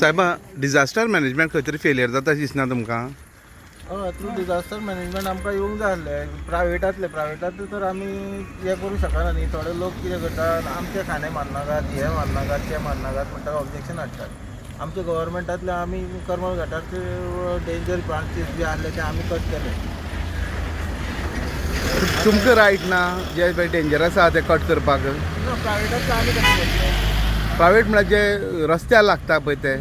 साहेबा disaster management खंय तरी फेलियर जाता दिसना तुमकां? हय थ्रू डिझास्टर मॅनेजमेंट आमकां येवंक जाय आसलें प्रायवेटांतले प्रायवेटांतले तर आमी हे करूं शकना न्ही. थोडे लोक कितें करतात आमचे खाणे मारनाकात हे मारनाकात ते मारनाकात म्हणटा ऑब्जेक्शन हाडटात आमचे गव्हर्मेंटांतले आमी करमल घाटाचे डेंजर ब्रांचीस बी आहले ते आमी कट केले. तुमकां रायट ना जे डेंजरस आहा ते कट करपाक. प्रायवेटांतले आमी प्रायवेट म्हळ्यार जे रस्त्यार लागता पळय ते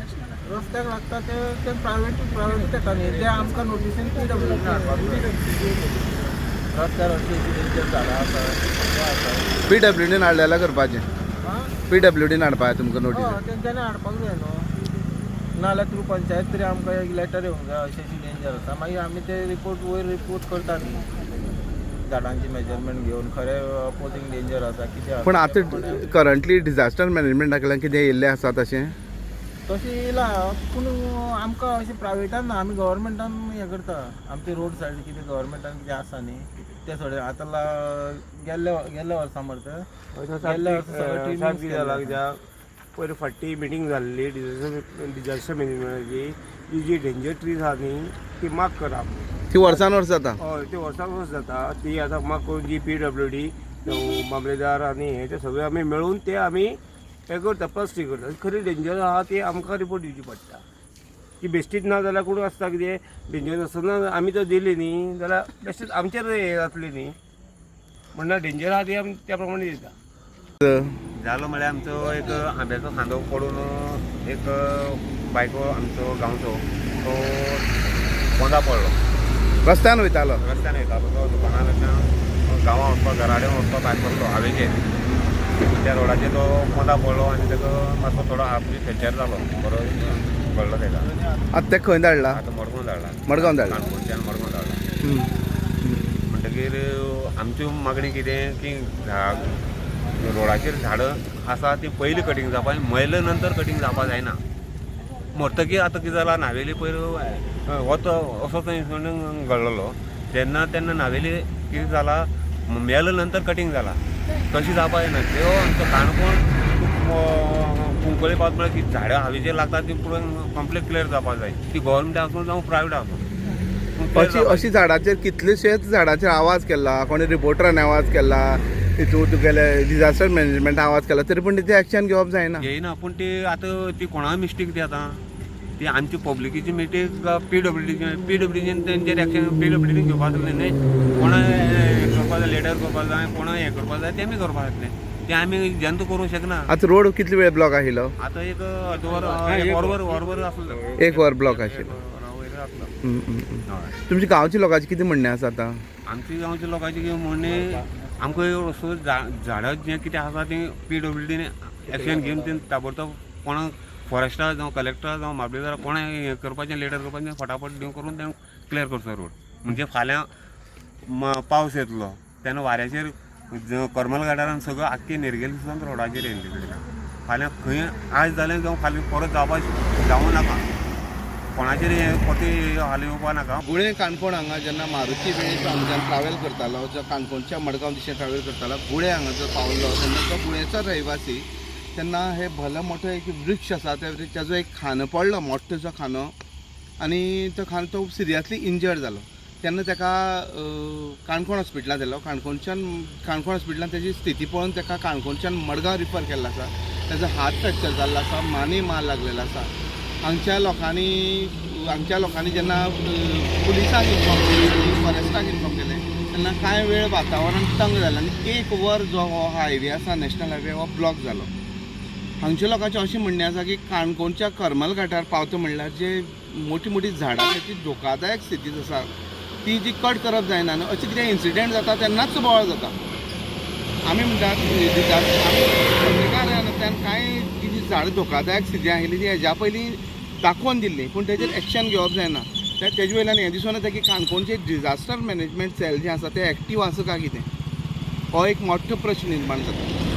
रस्त्याक लागता ते ते प्रायवेट प्रायवेटूच येता न्ही ते आमकां नोटिसीन पी डब्ल्यू हाडपाक जाय रस्त्यार अशी झाडां आसा हे पी डब्ल्यू डीन हाडलें जाल्यार करपाचें पी डब्ल्यू डीन हाडपा जाय तुमकां नोटीस तेंच्यांनी हाडपाक जाय न्हू नाल्यार थ्रू पंचायत तरी आमकां एक लेटर येवंक जाय अशें अशी डेंजर आसा मागीर आमी ते रिपोर्ट वयर रिपोर्ट करता न्ही झाडांची मेजरमेंट घेवन खरें अपोजींग डेंजर आसा कितें पूण आतां करंटली डिझास्टर मॅनेजमेंटा कडल्यान कितें येयल्लें आसा तशें तशें येयला पूण आमकां अशें प्रायवेटान ना आमी गव्हर्मेंटान हें करता. आमचे रोड सायड कितें गव्हर्मेंटान कितें आसा न्ही ते थोडे आतां ला- गेल्ले गेल्ले वर्सा मरे ते गेल्ले वर्सा सगळे कित्याक पयर फाटी मिटींग जाल्ली डिझास्टर डिझास्टर मॅनेजमेंटाची जी जी डेंजर ट्रीज आहा न्ही ती मार्क करप ती वर्सान वर्स जाता? हय ते वर्साक वर्स जाता. ती आतां मार्क करून जी पी डब्ल्यू डी मामलेदार आनी हे ते सगळे आमी मेळून ते आमी हे करता प्लास्टीक करता खरी डेंजर आहा ती आमकां रिपोर्ट दिवची पडटा ती बेश्टीच ना जाल्यार कोण आसता कितें? डेंजर आसतना आमी जर दिली न्ही जाल्यार बेश्टीच आमचेर हे जातली न्ही. म्हणल्यार डेंजर आहा ती आमी त्या प्रमाणे दिता जालो म्हळ्यार आमचो एक आंब्याचो खांदो पडून एक बायको आमचो गांवचो तो पोंदा पडलो. रस्त्यान वयतालो. रस्त्यान येतालो तो दुकानांतल्यान गांवां वचपाक घराडेन वचपाक भायर सरलो हावेचेर त्या रोडाचेर तो पोंदा पडलो आनी ताका मातसो थोडो बी फ्रॅक्चर जालो बरो पडलो ताका आतां ते खंय धाडला? आतां मडगांव धाडला. मडगांव धाडला. काणकोणच्यान मडगांव धाडला. हम्म. म्हणटकीर आमची मागणी कितें की झा- रोडाचेर झाडां आसा ती पयलीं कटींग जावपा मयले नंतर कटींग जावपा जायना. मरतकीर आतां कितें जालां नावेली पयर वत असो थंय घडलेलो तेन्ना तेन्ना नावेली कितें जाला मेले नंतर कटींग जाला. तशी जावपा जायना त्यो आमचो काणकोण कुंकळी पावत म्हळ्यार की झाडां हावेचेर लागता ती पुरो कंप्लीट क्लियर जावपा जाय ती गव्हर्मेंट आसूं जावं प्रायवेट आसूं अशी अशी झाडाचेर कितलेशेच झाडाचेर आवाज केला कोणी रिपोर्टरान आवाज केला हितून तुगेले डिझास्टर मॅनेजमेंट आवाज केला तरी पूण तिथे एक्शन घेवप जायना येयना पूण ती आतां ती कोणा मिस्टेक ती आतां? ती आमची पब्लिकेची mistake P W D P W dean तेंचेर एक्शन पी डब्ल्यू डीन घेवपा जाय न्ही. कोणा करपा जाय लेटर करपा जाय कोणा हें करपा जाय तेमी करपा जातलें तें आमी जंत करूंक शकना. आतां रोड कितले वेळ ब्लॉक आशिल्लो? आतां एक अर्दवर एक वरवर वरवर आसलो एक वर ब्लॉक आशिल्लो. तुमच्या गांवच्या लोकांचे कितें म्हणणें आसा आतां? आमच्या गांवच्या लोकांचे कितें म्हणणे आमकां असो झाडां जें कितें आसा तें पी डब्ल्यू डीन एक्शन घेवन तें ताबडतोब कोणाक फॉरेस्टार जावं कलेक्टर जावं मामलेदार कोणा हें करपाचें लेटर करपाचें फटाफट दिवन करून तें क्लियर करचो रोड. म्हणजे फाल्यां म- पावस येतलो. तेन्ना वाऱ्याचेर करमल गार्डनान सगळो आख्खी निर्गेली सुद्दां रोडाचेर येयल्ली कडेन फाल्यां खंय आयज जालें जावं फाल्यां परत जावपा जावं नाका. कोणाचेर हें पती हाल येवपा नाका. गुळे काणकोण हांगा जेन्ना मारुती वेळेस हांगाच्यान ट्रॅव्हल करतालो जो काणकोणच्या मडगांव दिशेन ट्रॅव्हल करतालो गुळे हांगा जो पावलो तेन्ना तो गुळेचो रहिवासी तेन्ना हे भले मोठो एक वृक्ष आसा त्या ताजो एक खानो पडलो मोठोसो खानो आनी तो खानो तो सिरियसली इंजर्ड जालो तेन्ना ताका काणकोण हॉस्पिटलांत व्हेलो काणकोणच्यान काणकोण हॉस्पिटलांत तेजी स्थिती पळोवन ताका काणकोणच्यान मडगांव रिफर केल्लो आसा ताजो हात फ्रॅक्चर जाल्लो आसा माने मार लागलेलो आसा हांगच्या लोकांनी हांगच्या लोकांनी जेन्ना पुलिसांक इन्फॉर्म केलें आनी फॉरेस्टाक इन्फॉर्म केलें तेन्ना कांय वेळ वातावरण तंग जालें आनी एक वर जो हो हायवे आसा नॅशनल हायवे हो ब्लॉक जालो हांगच्या लोकांचें अशें म्हणणें आसा की काणकोणच्या करमल घाटार पावता म्हणल्यार जे मोठी मोठी झाडां आसा धोकादायक स्थितीत आसा ती जी कट करप जायना न्हू अशें कितें इन्सिडेंट जाता तेन्नाच बोवाळ जाता. आमी म्हणटात पत्रकारांतल्यान कांय जी जी झाडां धोकादायक स्थिती आशिल्ली ती हेज्या पयलीं दाखोवन दिल्ली पूण तेजेर एक्शन घेवप जायना तेजे वयल्यान हें दिसून येता की काणकोणचें डिजास्टर मॅनेजमेंट सेल जें आसा तें एक्टीव आसा काय कितें हो एक मोठो प्रश्न निर्माण जाता